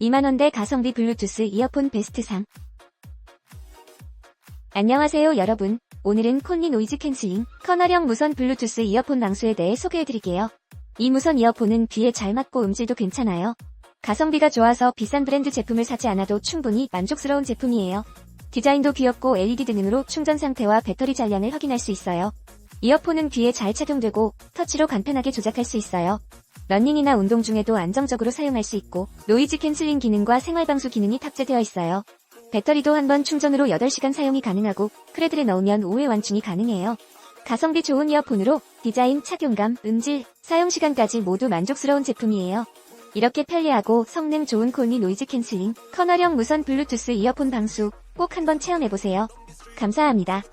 2만원대 가성비 블루투스 이어폰 베스트상 안녕하세요 여러분. 오늘은 콘리 노이즈 캔슬링 커널형 무선 블루투스 이어폰 방수에 대해 소개해드릴게요. 이 무선 이어폰은 귀에 잘 맞고 음질도 괜찮아요. 가성비가 좋아서 비싼 브랜드 제품을 사지 않아도 충분히 만족스러운 제품이에요. 디자인도 귀엽고 LED 등으로 충전 상태와 배터리 잔량을 확인할 수 있어요. 이어폰은 귀에 잘 착용되고 터치로 간편하게 조작할 수 있어요. 러닝이나 운동 중에도 안정적으로 사용할 수 있고 노이즈 캔슬링 기능과 생활방수 기능이 탑재되어 있어요. 배터리도 한 번 충전으로 8시간 사용이 가능하고 크레드를 넣으면 5회 완충이 가능해요. 가성비 좋은 이어폰으로 디자인, 착용감, 음질, 사용시간까지 모두 만족스러운 제품이에요. 이렇게 편리하고 성능 좋은 콜미 노이즈 캔슬링 커널형 무선 블루투스 이어폰 방수 꼭 한번 체험해보세요. 감사합니다.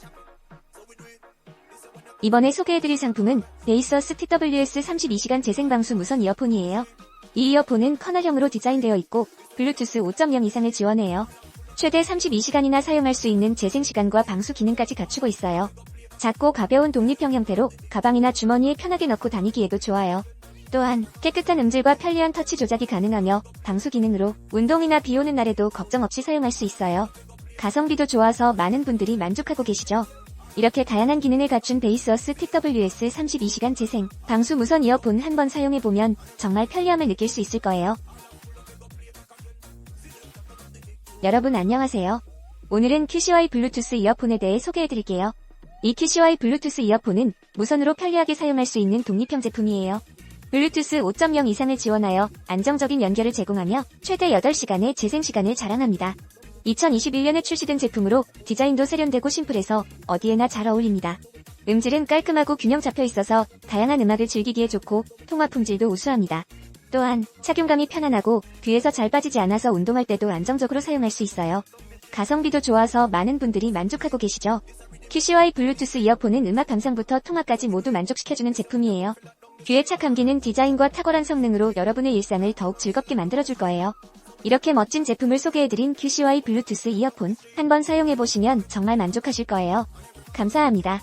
이번에 소개해드릴 상품은 베이서스 TWS 32시간 재생방수 무선 이어폰이에요. 이 이어폰은 커널형으로 디자인되어 있고 블루투스 5.0 이상을 지원해요. 최대 32시간이나 사용할 수 있는 재생시간과 방수 기능까지 갖추고 있어요. 작고 가벼운 독립형 형태로 가방이나 주머니에 편하게 넣고 다니기에도 좋아요. 또한 깨끗한 음질과 편리한 터치 조작이 가능하며 방수 기능으로 운동이나 비 오는 날에도 걱정 없이 사용할 수 있어요. 가성비도 좋아서 많은 분들이 만족하고 계시죠. 이렇게 다양한 기능을 갖춘 베이스어스 TWS 32시간 재생, 방수 무선 이어폰 한 번 사용해보면 정말 편리함을 느낄 수 있을 거예요. 여러분 안녕하세요. 오늘은 QCY 블루투스 이어폰에 대해 소개해드릴게요. 이 QCY 블루투스 이어폰은 무선으로 편리하게 사용할 수 있는 독립형 제품이에요. 블루투스 5.0 이상을 지원하여 안정적인 연결을 제공하며 최대 8시간의 재생 시간을 자랑합니다. 2021년에 출시된 제품으로 디자인도 세련되고 심플해서 어디에나 잘 어울립니다. 음질은 깔끔하고 균형 잡혀 있어서 다양한 음악을 즐기기에 좋고 통화 품질도 우수합니다. 또한 착용감이 편안하고 귀에서 잘 빠지지 않아서 운동할 때도 안정적으로 사용할 수 있어요. 가성비도 좋아서 많은 분들이 만족하고 계시죠. QCY 블루투스 이어폰은 음악 감상부터 통화까지 모두 만족시켜주는 제품이에요. 귀에 착 감기는 디자인과 탁월한 성능으로 여러분의 일상을 더욱 즐겁게 만들어줄 거예요. 이렇게 멋진 제품을 소개해드린 QCY 블루투스 이어폰 한번 사용해보시면 정말 만족하실 거예요. 감사합니다.